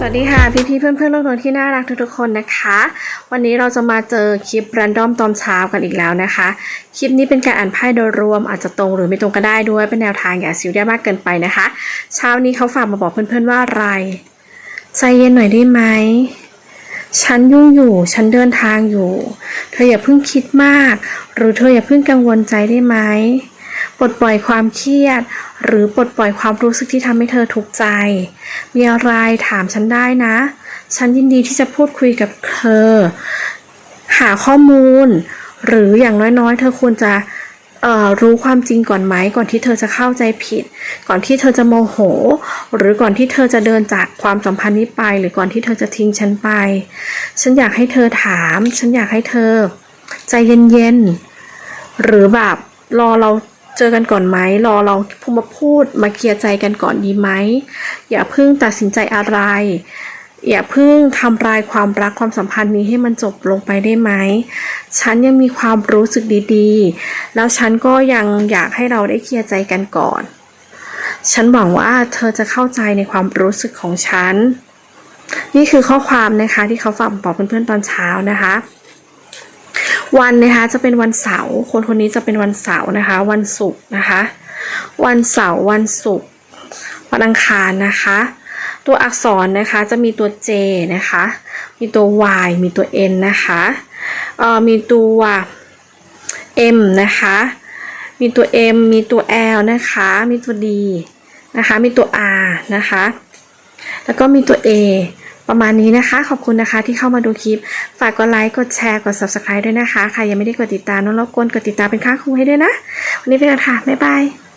สวัสดีค่ะพี่ๆเพื่อนๆน้องๆที่น่ารักทุกๆคนนะคะ วันนี้เราจะมาเจอคลิปรันดอมตอนเช้ากันอีกแล้วนะคะ คลิปนี้เป็นการอ่านไพ่โดยรวมอาจจะตรงหรือไม่ตรงก็ได้ด้วยเป็นแนวทางอย่าซิวได้มากเกินไปนะคะ เช้านี้เขาฝากมาบอกเพื่อนๆว่าอะไรใจเย็นหน่อยได้ไหมฉันยุ่งอยู่ฉันเดินทางอยู่ เธออย่าเพิ่งคิดมาก หรือเธออย่าเพิ่งกังวลใจได้ไหม ปลดปล่อยความเครียด หรือปลดปล่อยความรู้สึกที่ทำให้เธอทุกข์ใจ มีอะไรถามฉันได้นะ ฉันยินดีที่จะพูดคุยกับเธอ หาข้อมูล หรืออย่างน้อยๆ เธอควรจะรู้ความจริงก่อนไหมก่อนที่เธอจะเข้าใจผิด ก่อนที่เธอจะโมโห หรือก่อนที่เธอจะเดินจากความสัมพันธ์นี้ไป หรือก่อนที่เธอจะทิ้งฉันไป ฉันอยากให้เธอถาม ฉันอยากให้เธอ ใจเย็นๆหรือแบบรอเรา เจอกันก่อนไหมรอเราพูดมาพูดมาเคลียร์ใจกันก่อนดีไหมอย่าเพิ่งตัดสินใจอะไร อย่าเพิ่งทำลายความรักความสัมพันธ์นี้ให้มันจบลงไปได้ไหมฉันยังมีความรู้สึกดีๆ แล้วฉันก็ยังอยากให้เราได้เคลียร์ใจกันก่อน ฉันหวังว่าเธอจะเข้าใจในความรู้สึกของฉัน นี่คือข้อความนะคะที่เขาฝากบอกเพื่อนๆตอนเช้านะคะ วันนะคะจะเป็นวันเสาร์คนคนนี้จะเป็นวันเสาร์นะคะ วันศุกร์นะคะ วันเสาร์วันศุกร์วันอังคารนะคะ ตัวอักษรนะคะจะมีตัว J นะคะ มีตัว Y มีตัว N นะคะเอ่อมีตัว M นะคะ มีตัว M มีตัว L นะคะ มีตัว D นะคะ มีตัว R นะคะ แล้วก็มีตัว A ประมาณนี้นะคะ ขอบคุณนะคะที่เข้ามาดูคลิป ฝากกดไลค์ กดแชร์ กด subscribe ด้วยนะคะ ใครยังไม่ได้กดติดตามน้องรบกวนกดติดตามเป็นค่าครูให้ด้วยนะ วันนี้ไปแล้วค่ะ บ๊ายบาย